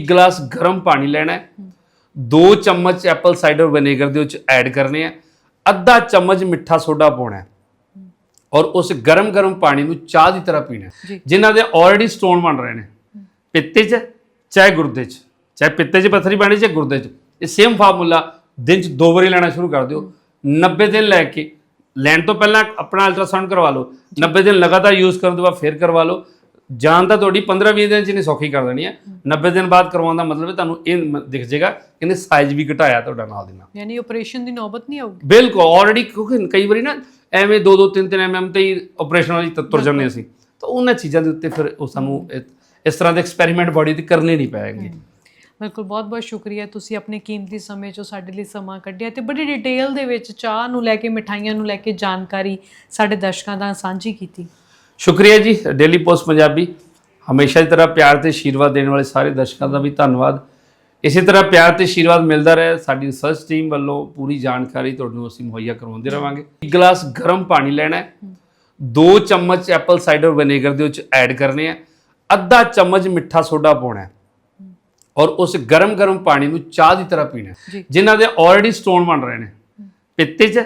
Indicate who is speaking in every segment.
Speaker 1: ਇੱਕ ਗਲਾਸ ਗਰਮ ਪਾਣੀ ਲੈਣਾ ਹੈ। ਦੋ ਚਮਚ ਐਪਲ ਸਾਈਡਰ ਵਿਨੇਗਰ ਦੇ ਵਿੱਚ ਐਡ ਕਰਨੇ ਆ ਅੱਧਾ ਚਮਚ ਮਿੱਠਾ ਸੋਡਾ ਪਾਉਣਾ ਹੈ। ਔਰ ਉਸ ਗਰਮ ਗਰਮ ਪਾਣੀ ਨੂੰ ਚਾਹ ਦੀ ਤਰ੍ਹਾਂ ਪੀਣਾ ਹੈ।
Speaker 2: ਜੀ।
Speaker 1: ਜਿਨ੍ਹਾਂ ਦੇ ਆਲਰੇਡੀ ਸਟੋਨ ਬਣ ਰਹੇ ਨੇ। ਪਿੱਤੇ 'ਚ ਚਾਹੇ ਗੁਰਦੇ 'ਚ ਚਾਹੇ ਪਿੱਤੇ 'ਚ ਪੱਥਰੀ ਬਣੀ ਚਾਹੇ ਗੁਰਦੇ 'ਚ। ਇਹ ਸੇਮ ਫਾਰਮੂਲਾ ਦਿਨ 'ਚ ਦੋ ਵਾਰੀ ਲੈਣਾ ਸ਼ੁਰੂ ਕਰ ਦਿਓ। 90 ਦਿਨ ਲੈ ਕੇ ਲੈਣ ਤੋਂ ਪਹਿਲਾਂ ਆਪਣਾ ਅਲਟਰਾਸਾਊਂਡ ਕਰਵਾ ਲਓ। 90 ਦਿਨ ਲਗਾਤਾਰ ਯੂਜ਼ ਕਰਨ ਤੋਂ ਬਾਅਦ ਫੇਰ ਕਰਵਾ ਲਓ। ਜਾਨ ਤਾਂ ਤੁਹਾਡੀ 15-20 ਦਿਨ ਚ ਨਹੀਂ ਸੌਖੀ ਕਰ ਦੇਣੀ ਹੈ। 90 ਦਿਨ ਬਾਅਦ ਕਰਵਾਉਣ ਦਾ ਮਤਲਬ ਹੈ ਤੁਹਾਨੂੰ ਇਹ ਦਿਖ ਜਾਏਗਾ ਕਿ ਸਾਈਜ਼ ਵੀ ਘਟਾਇਆ ਤੁਹਾਡਾ ਨਾਲ ਦੀ ਨਾਲ।
Speaker 2: ਯਾਨੀ ਆਪਰੇਸ਼ਨ ਦੀ ਨੌਬਤ ਨਹੀਂ ਆਊਗੀ?
Speaker 1: ਬਿਲਕੁਲ ਆਲਰੇਡੀ ਕਿਉਂਕਿ ਕਈ ਵਾਰੀ ਨਾ ਐਵੇਂ 2-2 3-3 ਐਮਐਮ ਤੇ ਹੀ ਆਪਰੇਸ਼ਨ ਵਾਲੀ ਤੁਰ ਜਾਂਦੇ ਅਸੀਂ। ਤਾਂ ਉਹਨਾਂ ਚੀਜ਼ਾਂ ਦੇ ਉੱਤੇ ਫਿਰ ਉਹ ਸਾਨੂੰ ਇਸ ਤਰ੍ਹਾਂ ਦੇ ਐਕਸਪੈਰੀਮੈਂਟ ਬਾਡੀ ਤੇ ਕਰਨੇ ਨਹੀਂ ਪੈਣਗੇ।
Speaker 2: ਬਿਲਕੁਲ ਬਹੁਤ ਬਹੁਤ ਸ਼ੁਕਰੀਆ। ਤੁਸੀਂ ਆਪਣੇ ਕੀਮਤੀ ਸਮੇਂ ਚੋਂ ਸਾਡੇ ਲਈ ਸਮਾਂ ਕੱਢਿਆ ਤੇ ਬੜੀ ਡਿਟੇਲ ਦੇ ਵਿੱਚ ਚਾਹ ਨੂੰ ਲੈ ਕੇ ਮਿਠਾਈਆਂ ਨੂੰ ਲੈ ਕੇ ਜਾਣਕਾਰੀ ਸਾਡੇ ਦਰਸ਼ਕਾਂ ਦਾ ਸਾਂਝੀ ਕੀਤੀ।
Speaker 1: ਸ਼ੁਕਰੀਆ ਜੀ ਡੇਲੀ ਪੋਸਟ ਪੰਜਾਬੀ। ਹਮੇਸ਼ਾ ਦੀ ਤਰ੍ਹਾਂ ਪਿਆਰ ਤੇ ਆਸ਼ੀਰਵਾਦ ਦੇਣ ਵਾਲੇ ਸਾਰੇ ਦਰਸ਼ਕਾਂ ਦਾ ਵੀ ਧੰਨਵਾਦ। ਇਸੇ ਤਰ੍ਹਾਂ ਪਿਆਰ ਤੇ ਆਸ਼ੀਰਵਾਦ ਮਿਲਦਾ ਰਹੇ ਸਾਡੀ ਰਿਸਰਚ ਟੀਮ ਵੱਲੋਂ ਪੂਰੀ ਜਾਣਕਾਰੀ ਤੁਹਾਨੂੰ ਅਸੀਂ ਮੁਹੱਈਆ ਕਰਵਾਉਂਦੇ ਰਵਾਂਗੇ। ਇੱਕ ਗਲਾਸ ਗਰਮ ਪਾਣੀ ਲੈਣਾ ਹੈ। ਦੋ ਚਮਚ ਐਪਲ ਸਾਈਡਰ ਵਿਨੇਗਰ ਦੇ ਵਿੱਚ ਐਡ ਕਰਨੇ ਆ ਅੱਧਾ ਚਮਚ ਮਿੱਠਾ ਸੋਡਾ ਪਾਉਣਾ ਹੈ। ਔਰ ਉਸ ਗਰਮ ਗਰਮ ਪਾਣੀ ਨੂੰ ਚਾਹ ਦੀ ਤਰ੍ਹਾਂ ਪੀਣਾ ਹੈ। ਜਿਨ੍ਹਾਂ ਦੇ ਆਲਰੇਡੀ ਸਟੋਨ ਬਣ ਰਹੇ ਨੇ। ਪਿੱਤੇ 'ਚ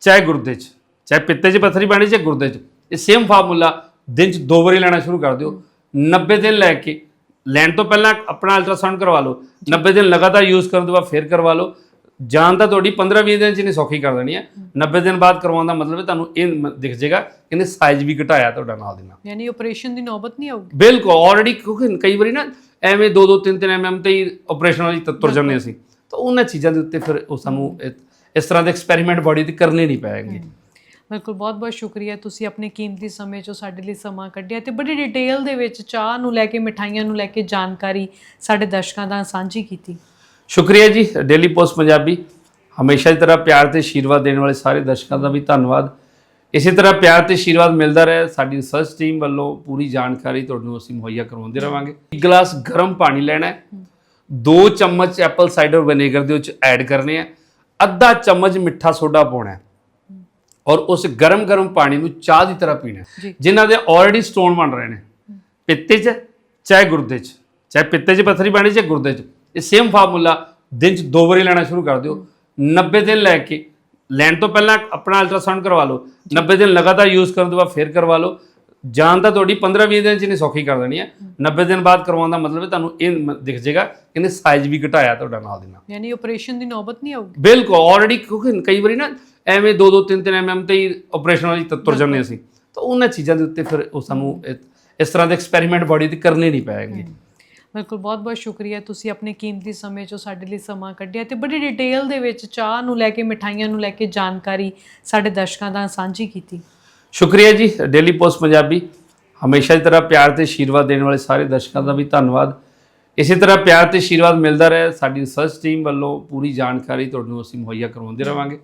Speaker 1: ਚਾਹੇ ਗੁਰਦੇ 'ਚ। ਚਾਹੇ ਪਿੱਤੇ 'ਚ ਪੱਥਰੀ ਬਣੀ ਚਾਹੇ ਗੁਰਦੇ 'ਚ। ਇਹ ਸੇਮ ਫਾਰਮੂਲਾ ਦਿਨ 'ਚ ਦੋ ਵਾਰੀ ਲੈਣਾ ਸ਼ੁਰੂ ਕਰ ਦਿਓ। 90 ਦਿਨ ਲੈ ਕੇ ਲੈਣ ਤੋਂ ਪਹਿਲਾਂ ਆਪਣਾ ਅਲਟਰਾਸਾਊਂਡ ਕਰਵਾ ਲਓ। 90 ਦਿਨ ਲਗਾਤਾਰ ਯੂਜ਼ ਕਰਨ ਤੋਂ ਬਾਅਦ ਫੇਰ ਕਰਵਾ ਲਓ। ਜਾਨ ਤਾਂ ਤੁਹਾਡੀ 15-20 ਦਿਨ 'ਚ ਨਹੀਂ ਸੌਖੀ ਕਰ ਦੇਣੀ ਹੈ। 90 ਦਿਨ ਬਾਅਦ ਕਰਵਾਉਣ ਦਾ ਮਤਲਬ ਹੈ ਤੁਹਾਨੂੰ ਇਹ ਦਿਖ ਜਾਏਗਾ ਕਿ ਸਾਈਜ਼ ਵੀ ਘਟਾਇਆ ਤੁਹਾਡਾ ਨਾਲ ਦੀ ਨਾਲ।
Speaker 2: ਯਾਨੀ ਆਪਰੇਸ਼ਨ ਦੀ ਨੌਬਤ ਨਹੀਂ ਆਊਗੀ।
Speaker 1: ਬਿਲਕੁਲ ਆਲਰੇਡੀ ਕਿਉਂਕਿ ਕਈ ਵਾਰੀ ਨਾ ਐਵੇਂ 2-2 3-3 ਐਮਐਮ ਤੇ ਹੀ ਆਪਰੇਸ਼ਨ ਵਾਲੀ ਤੁਰ ਜਾਂਦੇ ਅਸੀਂ। ਤਾਂ ਉਹਨਾਂ ਚੀਜ਼ਾਂ ਦੇ ਉੱਤੇ ਫਿਰ ਉਹ ਸਾਨੂੰ ਇਸ ਤਰ੍ਹਾਂ ਦੇ ਐਕਸਪੈਰੀਮੈਂਟ ਬਾਡੀ ਤੇ ਕਰਨੇ ਨਹੀਂ ਪੈਣਗੇ।
Speaker 2: ਬਿਲਕੁਲ ਬਹੁਤ ਬਹੁਤ ਸ਼ੁਕਰੀਆ। ਤੁਸੀਂ ਆਪਣੇ ਕੀਮਤੀ ਸਮੇਂ ਚੋਂ ਸਾਡੇ ਲਈ ਸਮਾਂ ਕੱਢਿਆ ਤੇ ਬੜੀ ਡਿਟੇਲ ਦੇ ਵਿੱਚ ਚਾਹ ਨੂੰ ਲੈ ਕੇ, ਮਿਠਾਈਆਂ ਨੂੰ ਲੈ ਕੇ ਜਾਣਕਾਰੀ ਸਾਡੇ ਦਰਸ਼ਕਾਂ ਦਾ ਸਾਂਝੀ ਕੀਤੀ।
Speaker 1: ਸ਼ੁਕਰੀਆ ਜੀ ਡੇਲੀ ਪੋਸਟ ਪੰਜਾਬੀ। ਹਮੇਸ਼ਾ ਦੀ ਤਰ੍ਹਾਂ ਪਿਆਰ ਤੇ ਆਸ਼ੀਰਵਾਦ ਦੇਣ ਵਾਲੇ ਸਾਰੇ ਦਰਸ਼ਕਾਂ ਦਾ ਵੀ ਧੰਨਵਾਦ। ਇਸੇ ਤਰ੍ਹਾਂ ਪਿਆਰ ਤੇ ਆਸ਼ੀਰਵਾਦ ਮਿਲਦਾ ਰਹੇ, ਸਾਡੀ ਰਿਸਰਚ ਟੀਮ ਵੱਲੋਂ ਪੂਰੀ ਜਾਣਕਾਰੀ ਤੁਹਾਨੂੰ ਅਸੀਂ ਮੁਹੱਈਆ ਕਰਵਾਉਂਦੇ ਰਵਾਂਗੇ। ਇੱਕ ਗਲਾਸ ਗਰਮ ਪਾਣੀ ਲੈਣਾ ਹੈ। ਦੋ ਚਮਚ ਐਪਲ ਸਾਈਡਰ ਵਿਨੇਗਰ ਦੇ ਵਿੱਚ ਐਡ ਕਰਨੇ ਆ ਅੱਧਾ ਚਮਚ ਮਿੱਠਾ ਸੋਡਾ ਪਾਉਣਾ ਹੈ। ਔਰ ਉਸ ਗਰਮ ਗਰਮ ਪਾਣੀ ਨੂੰ ਚਾਹ ਦੀ ਤਰ੍ਹਾਂ ਪੀਣਾ ਹੈ। ਜਿਨ੍ਹਾਂ ਦੇ ਆਲਰੇਡੀ ਸਟੋਨ ਬਣ ਰਹੇ ਨੇ। ਪਿੱਤੇ 'ਚ ਚਾਹੇ ਗੁਰਦੇ 'ਚ ਚਾਹੇ ਪਿੱਤੇ 'ਚ ਪੱਥਰੀ ਬਣੀ ਚਾਹੇ ਗੁਰਦੇ 'ਚ। ਇਹ ਸੇਮ ਫਾਰਮੂਲਾ ਦਿਨ 'ਚ ਦੋ ਵਾਰੀ ਲੈਣਾ ਸ਼ੁਰੂ ਕਰ ਦਿਓ। 90 ਦਿਨ ਲੈ ਕੇ ਲੈਣ ਤੋਂ ਪਹਿਲਾਂ ਆਪਣਾ ਅਲਟਰਾਸਾਊਂਡ ਕਰਵਾ ਲਓ। 90 ਦਿਨ ਲਗਾਤਾਰ ਯੂਜ਼ ਕਰਨ ਤੋਂ ਬਾਅਦ ਫੇਰ ਕਰਵਾ ਲਓ। ਜਾਨ ਤਾਂ ਤੁਹਾਡੀ 15-20 ਦਿਨ 'ਚ ਨਹੀਂ ਸੌਖੀ ਕਰ ਦੇਣੀ ਹੈ। 90 ਦਿਨ ਬਾਅਦ ਕਰਵਾਉਣ ਦਾ ਮਤਲਬ ਹੈ ਤੁਹਾਨੂੰ ਇਹ ਮ- ਦਿਖ ਜਾਏਗਾ ਕਿ ਸਾਈਜ਼ ਵੀ ਘਟਾਇਆ ਤੁਹਾਡਾ ਨਾਲ ਦੀ ਨਾਲ।
Speaker 2: ਯਾਨੀ ਆਪਰੇਸ਼ਨ ਦੀ ਨੌਬਤ ਨਹੀਂ ਆਊਗੀ।
Speaker 1: ਬਿਲਕੁਲ ਆਲਰੇਡੀ ਕਿਉਂਕਿ ਕਈ ਵਾਰੀ ਨਾ ਐਵੇਂ 2-2 3-3 ਐਮਐਮ ਤੇ ਹੀ ਆਪਰੇਸ਼ਨ ਵਾਲੀ ਤੁਰ ਜਾਂਦੇ ਅਸੀਂ। ਤਾਂ ਉਹਨਾਂ ਚੀਜ਼ਾਂ ਦੇ ਉੱਤੇ ਫਿਰ ਉਹ ਸਾਨੂੰ ਇਸ ਤਰ੍ਹਾਂ ਦੇ ਐਕਸਪੈਰੀਮੈਂਟ ਬਾਡੀ ਤੇ ਕਰਨੇ ਨਹੀਂ ਪੈਣਗੇ
Speaker 2: ਬਿਲਕੁਲ ਬਹੁਤ ਬਹੁਤ ਸ਼ੁਕਰੀਆ। ਤੁਸੀਂ ਆਪਣੇ ਕੀਮਤੀ ਸਮੇਂ ਚੋਂ ਸਾਡੇ ਲਈ ਸਮਾਂ ਕੱਢਿਆ ਤੇ ਬੜੀ ਡਿਟੇਲ ਦੇ ਵਿੱਚ ਚਾਹ ਨੂੰ ਲੈ ਕੇ ਮਿਠਾਈਆਂ ਨੂੰ ਲੈ ਕੇ ਜਾਣਕਾਰੀ ਸਾਡੇ ਦਰਸ਼ਕਾਂ ਦਾ ਸਾਂਝੀ ਕੀਤੀ।
Speaker 1: ਸ਼ੁਕਰੀਆ ਜੀ ਡੇਲੀ ਪੋਸਟ ਪੰਜਾਬੀ। ਹਮੇਸ਼ਾ ਦੀ ਤਰ੍ਹਾਂ ਪਿਆਰ ਤੇ ਆਸ਼ੀਰਵਾਦ ਦੇਣ ਵਾਲੇ ਸਾਰੇ ਦਰਸ਼ਕਾਂ ਦਾ ਵੀ ਧੰਨਵਾਦ। ਇਸੇ ਤਰ੍ਹਾਂ ਪਿਆਰ ਤੇ ਆਸ਼ੀਰਵਾਦ ਮਿਲਦਾ ਰਹੇ ਸਾਡੀ ਰਿਸਰਚ ਟੀਮ ਵੱਲੋਂ ਪੂਰੀ ਜਾਣਕਾਰੀ ਤੁਹਾਨੂੰ ਅਸੀਂ ਮੁਹੱਈਆ ਕਰਵਾਉਂਦੇ ਰਵਾਂਗੇ।